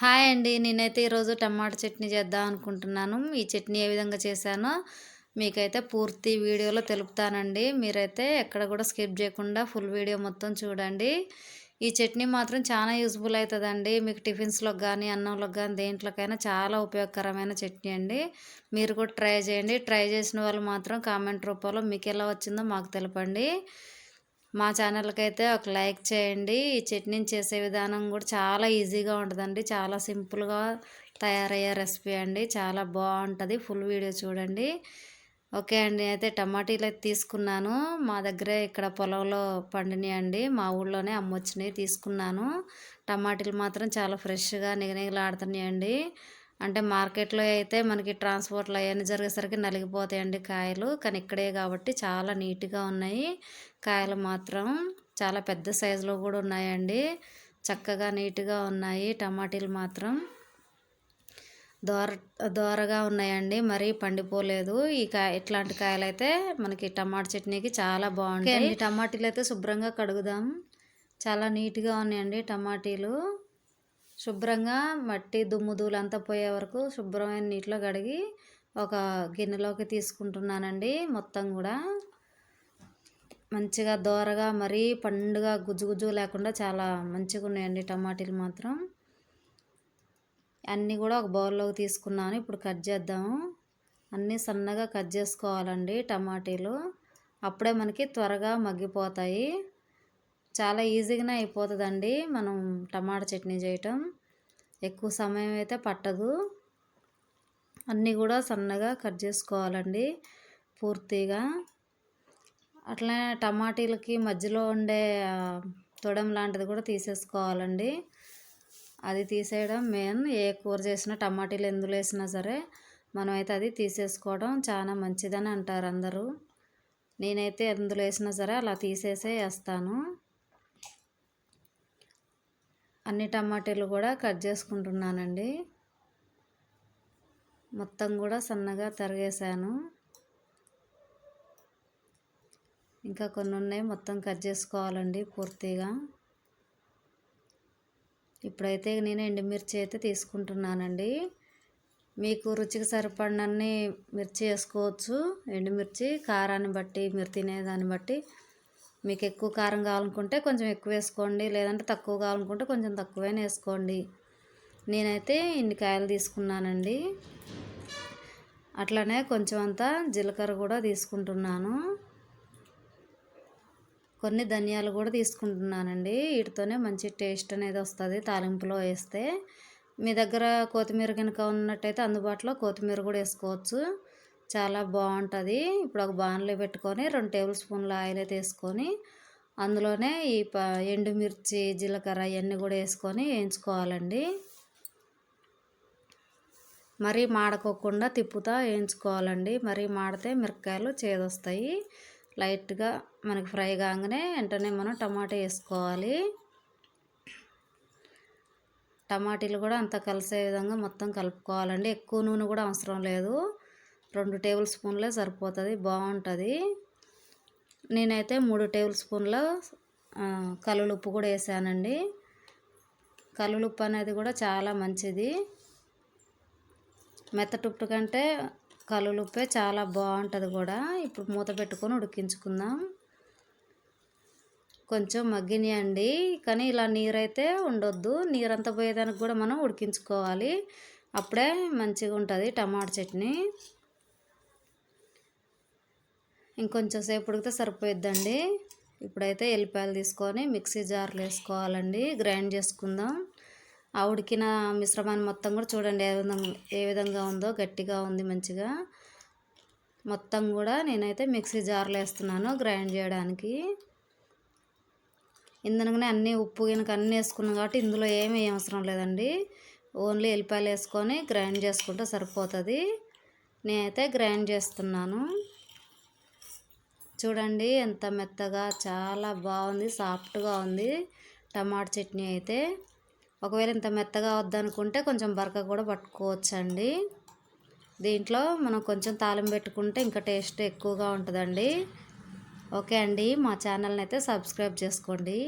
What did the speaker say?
Hi అండి. నేనైతే ఈరోజు టమాటా చట్నీ చేద్దాం అనుకుంటున్నాను. ఈ చట్నీ ఏ విధంగా చేశానో మీకైతే పూర్తి వీడియోలో తెలుపుతానండి. మీరైతే ఎక్కడ కూడా స్కిప్ చేయకుండా ఫుల్ వీడియో మొత్తం చూడండి. ఈ చట్నీ మాత్రం చాలా యూజ్ఫుల్ అవుతుందండి మీకు టిఫిన్స్లోకి కానీ అన్నంలో కానీ దేంట్లోకైనా చాలా ఉపయోగకరమైన చట్నీ అండి. మీరు కూడా ట్రై చేయండి. ట్రై చేసిన వాళ్ళు మాత్రం కామెంట్ రూపంలో మీకు ఎలా వచ్చిందో మాకు తెలపండి. మా ఛానల్కి అయితే ఒక లైక్ చేయండి. ఈ చట్నీని చేసే విధానం కూడా చాలా ఈజీగా ఉంటుందండి. చాలా సింపుల్గా తయారయ్యే రెసిపీ అండి. చాలా బాగుంటుంది. ఫుల్ వీడియో చూడండి. ఓకే అండి. అయితే టమాటీలు అయితే తీసుకున్నాను. మా దగ్గరే ఇక్కడ పొలంలో పండినాయి అండి. మా ఊళ్ళోనే అమ్మొచ్చినాయి తీసుకున్నాను. టమాటీలు మాత్రం చాలా ఫ్రెష్గా నిగనిగలాడుతున్నాయండి. అంటే మార్కెట్లో అయితే మనకి ట్రాన్స్పోర్ట్లో అవన్నీ జరిగేసరికి నలిగిపోతాయండి కాయలు. కానీ ఇక్కడే కాబట్టి చాలా నీట్గా ఉన్నాయి. కాయలు మాత్రం చాలా పెద్ద సైజులో కూడా ఉన్నాయండి. చక్కగా నీట్గా ఉన్నాయి. టమాటీలు మాత్రం దోర దోరగా ఉన్నాయండి. మరీ పండిపోలేదు. ఈ కాయ ఇట్లాంటి కాయలు అయితే మనకి టమాటా చట్నీకి చాలా బాగుంటాయి. టమాటీలు అయితే శుభ్రంగా కడుగుదాం. చాలా నీట్గా ఉన్నాయండి టమాటీలు. శుభ్రంగా మట్టి దుమ్ము అంతా పోయే వరకు శుభ్రమైన నీటిలో కడిగి ఒక గిన్నెలోకి తీసుకుంటున్నానండి మొత్తం కూడా. మంచిగా దోరగా మరీ పండుగ గుజ్జు గుజ్జు లేకుండా చాలా మంచిగా ఉన్నాయండి టమాటీలు మాత్రం. అన్నీ కూడా ఒక బౌల్లోకి తీసుకున్నాను ఇప్పుడు కట్ చేద్దాము. అన్నీ సన్నగా కట్ చేసుకోవాలండి టమాటీలు. అప్పుడే మనకి త్వరగా మగ్గిపోతాయి. చాలా ఈజీగానే అయిపోతుందండి. మనం టమాటా చట్నీ చేయటం. ఎక్కువ సమయం అయితే పట్టదు. అన్నీ కూడా సన్నగా కట్ చేసుకోవాలండి పూర్తిగా. అట్లనే టమాటీలకి మధ్యలో ఉండే తొడం లాంటిది కూడా తీసేసుకోవాలండి. అది తీసేయడం మెయిన్. ఏ కూర చేసినా టమాటీలు ఎందులో వేసినా సరే మనమైతే అది తీసేసుకోవడం చాలా మంచిదని అంటారు అందరూ. నేనైతే ఎందులో వేసినా సరే అలా తీసేసే వేస్తాను. అన్ని టమాటాలు కూడా కట్ చేసుకుంటున్నానండి. మొత్తం కూడా సన్నగా తరిగేసాను ఇంకా కొన్ని ఉన్నాయి మొత్తం కట్ చేసుకోవాలండి పూర్తిగా. ఇప్పుడైతే నేను ఎండుమిర్చి అయితే తీసుకుంటున్నానండి. మీకు రుచికి సరిపడినన్ని మిర్చి వేసుకోవచ్చు. ఎండుమిర్చి కారాన్ని బట్టి మీరు తినేదాన్ని బట్టి మీకు ఎక్కువ కారం కావాలనుకుంటే కొంచెం ఎక్కువ వేసుకోండి. లేదంటే తక్కువ కావాలనుకుంటే కొంచెం తక్కువైనా వేసుకోండి. నేనైతే ఇన్ని కాయలు తీసుకున్నానండి. అట్లనే కొంచెం అంతా జీలకర్ర కూడా తీసుకుంటున్నాను. కొన్ని ధనియాలు కూడా తీసుకుంటున్నానండి. వీటితోనే మంచి టేస్ట్ అనేది వస్తుంది తాలింపులో వేస్తే. మీ దగ్గర కొత్తిమీర కనుక ఉన్నట్టయితే అందుబాటులో కొత్తిమీర కూడా వేసుకోవచ్చు. చాలా బాగుంటుంది. ఇప్పుడు ఒక బాణలో పెట్టుకొని రెండు టేబుల్ స్పూన్ల ఆయిల్ అయితే వేసుకొని అందులోనే ఈ ప ఎండుమిర్చి జీలకర్ర ఇవన్నీ కూడా వేసుకొని వేయించుకోవాలండి. మరీ మాడకోకుండా తిప్పుతా వేయించుకోవాలండి. మరీ మాడితే మిరపకాయలు చేదొస్తాయి. లైట్గా మనకి ఫ్రై కాగానే వెంటనే మనం టమాటా వేసుకోవాలి. టమాటీలు కూడా అంత కలిసే విధంగా మొత్తం కలుపుకోవాలండి. ఎక్కువ నూనె కూడా అవసరం లేదు. రెండు టేబుల్ స్పూన్లే సరిపోతుంది బాగుంటుంది. నేనైతే మూడు టేబుల్ స్పూన్ల కల్లులుప్పు కూడా వేసానండి. కల్లులుప్పు అనేది కూడా చాలా మంచిది. మెత్తటుప్పు కంటే కల్లులుప్పే చాలా బాగుంటుంది కూడా. ఇప్పుడు మూత పెట్టుకొని ఉడికించుకుందాం. కొంచెం మగ్గినాయండి కానీ ఇలా నీరైతే ఉండొద్దు. నీరంతా పోయేదానికి కూడా మనం ఉడికించుకోవాలి. అప్పుడే మంచిగా ఉంటుంది టమాటా చట్నీ. ఇంకొంచెం సేపు ఉడికితే సరిపోయిద్దండి. ఇప్పుడైతే ఎల్లిపాయలు తీసుకొని మిక్సీ జార్లు వేసుకోవాలండి. గ్రైండ్ చేసుకుందాం. ఆ ఉడికిన మిశ్రమాన్ని మొత్తం కూడా చూడండి ఏ విధంగా ఏ విధంగా ఉందో గట్టిగా ఉంది మంచిగా. మొత్తం కూడా నేనైతే మిక్సీ జార్లు వేస్తున్నాను గ్రైండ్ చేయడానికి. ఇందులోనే అన్నీ ఉప్పు కనుక అన్నీ వేసుకున్నాం కాబట్టి ఇందులో ఏమీ అవసరం లేదండి. ఓన్లీ ఎల్లిపాయలు వేసుకొని గ్రైండ్ చేసుకుంటే సరిపోతుంది. నేనైతే గ్రైండ్ చేస్తున్నాను. చూడండి ఎంత మెత్తగా చాలా బాగుంది సాఫ్ట్గా ఉంది టమాటా చట్నీ అయితే. ఒకవేళ ఇంత మెత్తగా వద్దనుకుంటే కొంచెం బరక కూడా పట్టుకోవచ్చండి. దీంట్లో మనం కొంచెం తాళం పెట్టుకుంటే ఇంకా టేస్ట్ ఎక్కువగా ఉంటుందండి. ఓకే అండి మా ఛానల్ని అయితే సబ్స్క్రైబ్ చేసుకోండి.